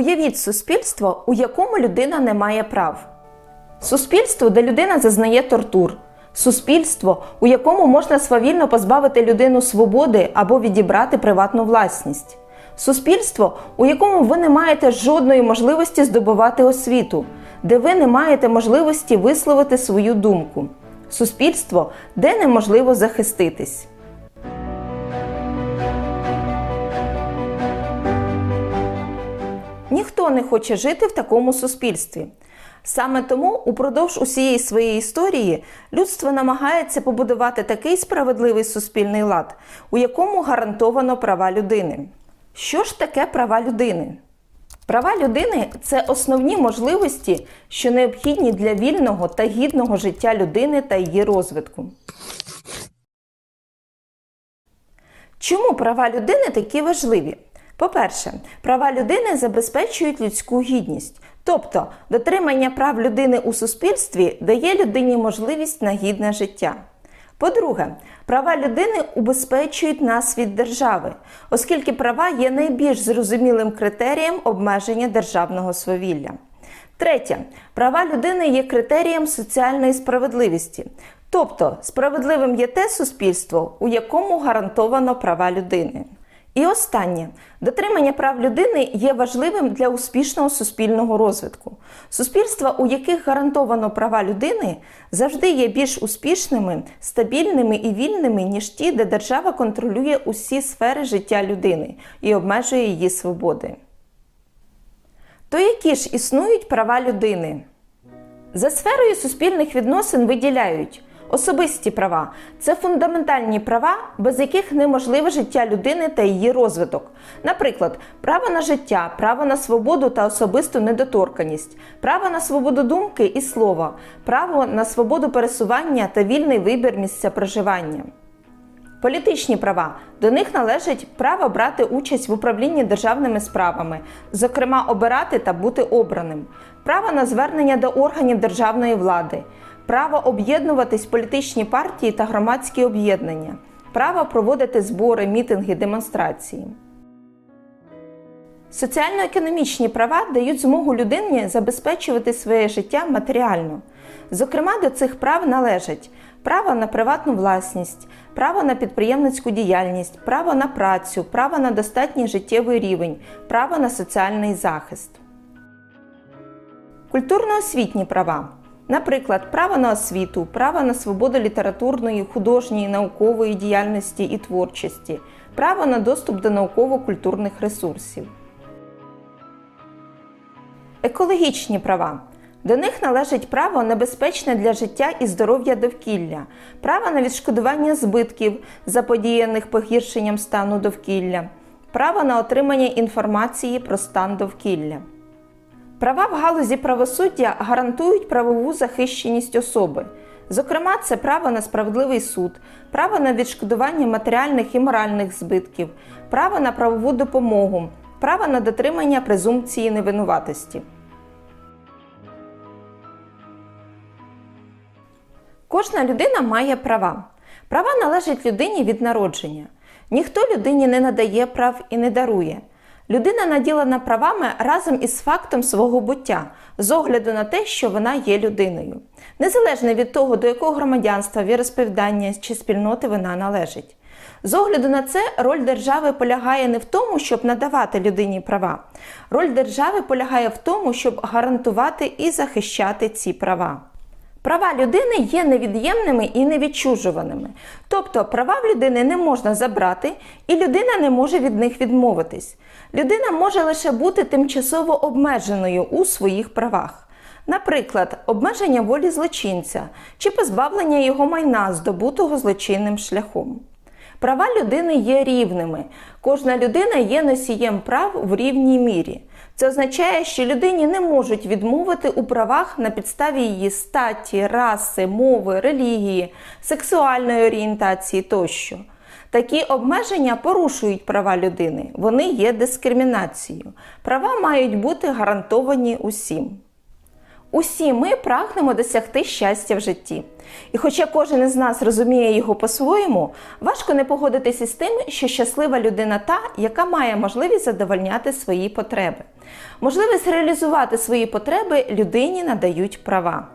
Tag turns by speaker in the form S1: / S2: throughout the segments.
S1: Уявіть суспільство, у якому людина не має прав. Суспільство, де людина зазнає тортур. Суспільство, у якому можна свавільно позбавити людину свободи або відібрати приватну власність. Суспільство, у якому ви не маєте жодної можливості здобувати освіту, де ви не маєте можливості висловити свою думку. Суспільство, де неможливо захиститись. Ніхто не хоче жити в такому суспільстві. Саме тому упродовж усієї своєї історії людство намагається побудувати такий справедливий суспільний лад, у якому гарантовано права людини. Що ж таке права людини? Права людини це основні можливості, що необхідні для вільного та гідного життя людини та її розвитку. Чому права людини такі важливі? По-перше, права людини забезпечують людську гідність, тобто дотримання прав людини у суспільстві дає людині можливість на гідне життя. По-друге, права людини убезпечують нас від держави, оскільки права є найбільш зрозумілим критерієм обмеження державного свавілля. Третє, права людини є критерієм соціальної справедливості, тобто справедливим є те суспільство, у якому гарантовано права людини. І останнє дотримання прав людини є важливим для успішного суспільного розвитку. Суспільства, у яких гарантовано права людини, завжди є більш успішними, стабільними і вільними, ніж ті, де держава контролює усі сфери життя людини і обмежує її свободи. То які ж існують права людини? За сферою суспільних відносин виділяють особисті права це фундаментальні права, без яких неможливе життя людини та її розвиток. Наприклад, право на життя, право на свободу та особисту недоторканість, право на свободу думки і слова, право на свободу пересування та вільний вибір місця проживання. Політичні права до них належить право брати участь в управлінні державними справами, зокрема обирати та бути обраним, право на звернення до органів державної влади, право об'єднуватись політичні партії та громадські об'єднання, право проводити збори, мітинги, демонстрації. Соціально-економічні права дають змогу людині забезпечувати своє життя матеріально. Зокрема, до цих прав належать право на приватну власність, право на підприємницьку діяльність, право на працю, право на достатній життєвий рівень, право на соціальний захист. Культурно-освітні права. Наприклад, право на освіту, право на свободу літературної, художньої, наукової діяльності і творчості, право на доступ до науково-культурних ресурсів. Екологічні права. До них належить право на безпечне для життя і здоров'я довкілля, право на відшкодування збитків, заподіяних погіршенням стану довкілля, право на отримання інформації про стан довкілля. Права в галузі правосуддя гарантують правову захищеність особи. Зокрема, це право на справедливий суд, право на відшкодування матеріальних і моральних збитків, право на правову допомогу, право на дотримання презумпції невинуватості. Кожна людина має права. Права належать людині від народження. Ніхто людині не надає прав і не дарує. Людина наділена правами разом із фактом свого буття, з огляду на те, що вона є людиною, незалежно від того, до якого громадянства, віросповідання чи спільноти вона належить. З огляду на це роль держави полягає не в тому, щоб надавати людині права. Роль держави полягає в тому, щоб гарантувати і захищати ці права. Права людини є невід'ємними і невідчужуваними. Тобто права в людини не можна забрати, і людина не може від них відмовитись. Людина може лише бути тимчасово обмеженою у своїх правах. Наприклад, обмеження волі злочинця чи позбавлення його майна, здобутого злочинним шляхом. Права людини є рівними. Кожна людина є носієм прав в рівній мірі. Це означає, що людині не можуть відмовити у правах на підставі її статі, раси, мови, релігії, сексуальної орієнтації тощо. Такі обмеження порушують права людини, вони є дискримінацією. Права мають бути гарантовані усім. Усі ми прагнемо досягти щастя в житті. І хоча кожен із нас розуміє його по-своєму, важко не погодитися з тим, що щаслива людина та, яка має можливість задовольняти свої потреби. Можливість реалізувати свої потреби людині надають права.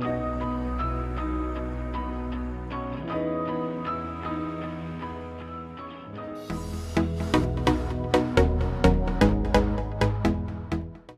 S1: thank you